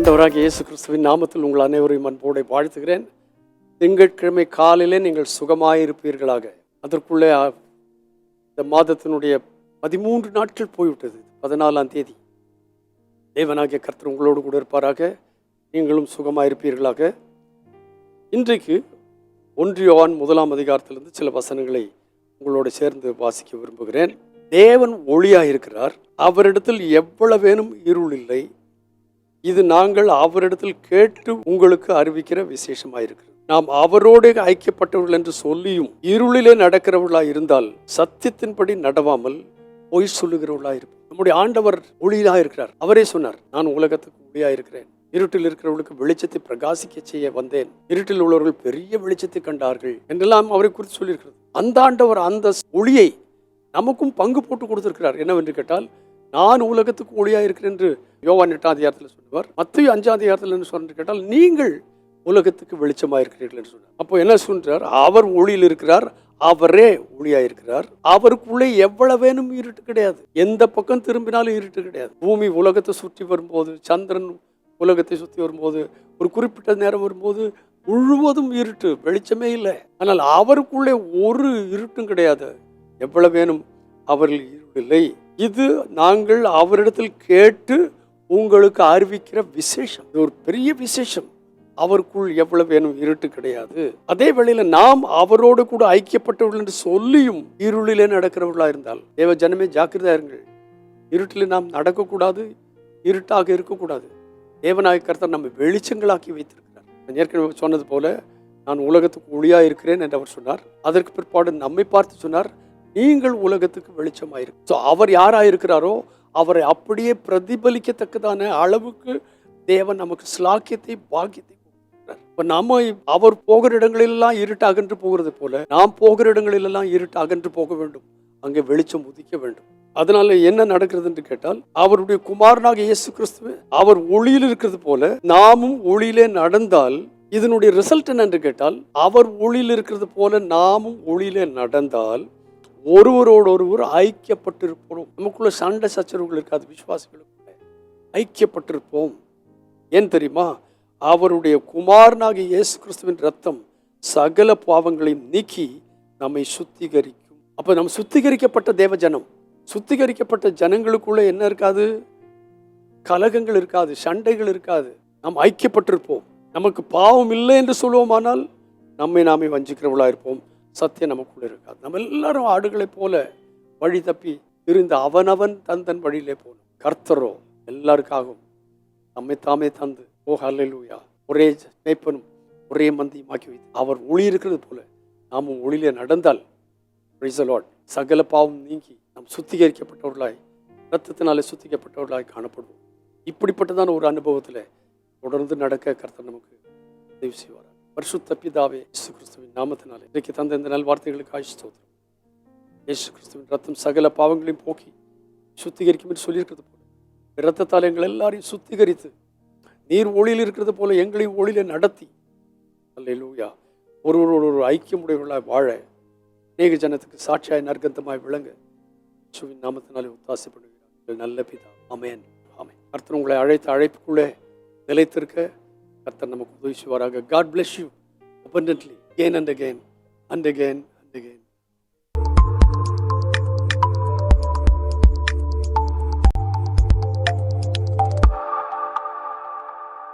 ஆண்டவராக இயேசு கிறிஸ்துவின் நாமத்தில் உங்கள் அனைவரையும் அன்போடு வாழ்த்துகிறேன். திங்கட்கிழமை காலையிலே நீங்கள் சுகமாயிருப்பீர்களாக. அதற்குள்ளே இந்த மாதத்தினுடைய பதிமூன்று நாட்கள் போய்விட்டது. பதினாலாம் தேதி. தேவனாகிய கர்த்தர் உங்களோடு கூட இருப்பாராக. நீங்களும் சுகமாயிருப்பீர்களாக. இன்றைக்கு ஒன்றியோவான் முதலாம் அதிகாரத்திலிருந்து சில வசனங்களை உங்களோடு சேர்ந்து வாசிக்க விரும்புகிறேன். தேவன் ஒளியாக இருக்கிறார் அவரிடத்தில் எவ்வளவேனும் இருள் இல்லை. இது நாங்கள் அவரிடத்தில் கேட்டு உங்களுக்கு அறிவிக்கிற விசேஷமாயிருக்கிறது. நாம் அவரோடு ஐக்கியப்பட்டவர்கள் என்று சொல்லியும் இருளிலே நடக்கிறவர்களாக இருந்தால் சத்தியத்தின்படி நடவாமல் பொய் சொல்லுகிறவர்களாக இருப்போம் நம்முடைய ஆண்டவர் ஒளியாக இருக்கிறார் அவரே சொன்னார் நான் உலகத்துக்கு ஒளியாக இருக்கிறேன் இருட்டில் இருக்கிறவர்களுக்கு வெளிச்சத்தை பிரகாசிக்க செய்ய வந்தேன். இருட்டில் உள்ளவர்கள் பெரிய வெளிச்சத்தை கண்டார்கள் என்றெல்லாம் அவரை குறித்து சொல்லியிருக்கிறது. அந்த ஆண்டவர் அந்த ஒளியை நமக்கும் பங்கு போட்டு கொடுத்திருக்கிறார். என்னவென்று கேட்டால் நான் உலகத்துக்கு ஒளியாக இருக்கிறேன் என்று யோவான் எட்டாம் அதிகாரத்தில் சொல்லுவார். மத்திய அஞ்சாம் அதிகாரத்தில் என்ன சொல்றது கேட்டால் நீங்கள் உலகத்துக்கு வெளிச்சமாக இருக்கிறீர்கள் என்று சொன்னார் அப்போ என்ன சொல்றார்? அவர் ஒளியில் இருக்கிறார் அவரே ஒளியாக இருக்கிறார் அவருக்குள்ளே எவ்வளவேனும் இருட்டு கிடையாது. எந்த பக்கம் திரும்பினாலும் இருட்டு கிடையாது. பூமி உலகத்தை சுற்றி வரும்போது சந்திரன் உலகத்தை சுற்றி வரும்போது ஒரு குறிப்பிட்ட நேரம் வரும்போது முழுவதும் இருட்டு வெளிச்சமே இல்லை. ஆனால் அவருக்குள்ளே ஒரு இருட்டும் கிடையாது. எவ்வளவு வேணும் அவரில் இருள் இல்லை இது நாங்கள் அவரிடத்தில் கேட்டு உங்களுக்கு அறிவிக்கிற விசேஷம். இது ஒரு பெரிய விசேஷம். அவருக்குள் எவ்வளவு வேணும் இருட்டு கிடையாது. அதே வேளையில நாம் அவரோடு கூட ஐக்கியப்பட்டவர்கள் என்று சொல்லியும் இருளிலே நடக்கிறவர்களா இருந்தால் தேவ ஜனமே ஜாக்கிரதா இருங்கள். இருட்டில் நாம் நடக்கக்கூடாது இருட்டாக இருக்கக்கூடாது. தேவநாயக கர்த்தர் நம்ம வெளிச்சங்களாக்கி வைத்திருக்கிறார். நான் ஏற்கனவே சொன்னது போல நான் உலகத்துக்கு ஒளியாக இருக்கிறேன் என்று அவர் சொன்னார். அதற்கு பிற்பாடு நம்மை பார்த்து சொன்னார் நீங்கள் உலகத்துக்கு வெளிச்சமாயிருக்கு ஸோ அவர் யாராயிருக்கிறாரோ அவரை அப்படியே பிரதிபலிக்கத்தக்கதான அளவுக்கு தேவன் நமக்கு ஸ்லாக்கியத்தை பாக்கியத்தை இப்போ இப்ப நாம அவர் போகிற இடங்களிலெல்லாம் இருட்டு அகன்று போகிறது போல நாம் போகிற இடங்களிலெல்லாம் இருட்டு அகன்று போக வேண்டும். அங்கே வெளிச்சம் உதிக்க வேண்டும். அதனால என்ன நடக்கிறது என்று கேட்டால் அவருடைய குமாரனாக இயேசு கிறிஸ்துவ அவர் ஒளியில் இருக்கிறது போல நாமும் ஒளியிலே நடந்தால் இதனுடைய ரிசல்ட் என்ன என்று கேட்டால் அவர் ஒளியில் இருக்கிறது போல நாமும் ஒளியிலே நடந்தால் ஒருவரோடு ஒருவர் ஐக்கியப்பட்டிருப்போம். நமக்குள்ள சண்டை சச்சரவுகள் இருக்காது விசுவாசிகளுக்குள்ள. ஐக்கியப்பட்டிருப்போம். ஏன் தெரியுமா? அவருடைய குமாரனாக இயேசு கிறிஸ்துவின் ரத்தம் சகல பாவங்களையும் நீக்கி நம்மை சுத்திகரிக்கும். அப்போ நம்ம சுத்திகரிக்கப்பட்ட தேவ ஜனம் சுத்திகரிக்கப்பட்ட ஜனங்களுக்குள்ள என்ன இருக்காது? கலகங்கள் இருக்காது சண்டைகள் இருக்காது. நாம் ஐக்கியப்பட்டிருப்போம். நமக்கு பாவம் இல்லை என்று சொல்லுவோமானால் நம்மை நாமே வஞ்சிக்கிறவளா இருப்போம் சத்தியம் நமக்குள்ள இருக்காது. நம்ம எல்லாரும் ஆடுகளைப் போல வழி தப்பி இருந்த அவனவன் தன் தன் வழியிலே போகணும். கர்த்தரோ எல்லாருக்காகவும் நம்மை தாமே தந்து. ஓ ஹல்லூயா ஒரே மேய்ப்பனும் ஒரே மந்தியுமாக்கி வைத்து. அவர் ஒளி இருக்கிறது போல நாமும் ஒளியிலே நடந்தால் Praise சகல பாவம் நீங்கி நாம் சுத்திகரிக்கப்பட்டவர்களாய் ரத்தத்தினாலே சுத்திக்கப்பட்டவர்களாய் காணப்படுவோம். இப்படிப்பட்டதான ஒரு அனுபவத்தில் தொடர்ந்து நடக்க கர்த்தர் நமக்கு உதவி செய்வார் பரிசுத்த பிதாவே இயேசு கிறிஸ்துவின் நாமத்தினாலே இன்றைக்கு தந்த இந்த நல் வார்த்தைகளுக்கு இயேசு கிறிஸ்துவின் ரத்தம் சகல பாவங்களையும் போக்கி சுத்திகரிக்கும் என்று சொல்லியிருக்கிறது போல இரத்தத்தால் எங்கள் எல்லாரையும் சுத்திகரித்து நீர் ஒளியில் இருக்கிறது போல எங்களையும் ஒளியில நடத்தி. அல்லேலூயா. ஒருவரோடு ஒரு ஐக்கியமுடையவர்களாய் வாழ அநேக ஜனத்துக்கு சாட்சியாய் நற்கந்தமாய் விளங்க சுவின் நாமத்தினாலே உத்தாசி பண்ணுகிறார் நல்ல பிதா. அமேன் ஆமேன். கர்த்தர் உங்களை அழைத்த அழைப்புக்குள்ளே நிலைத்திருக்க கர்த்தர் நமக்கு உதவி செய்வாராக God bless you abundantly again and again and again and again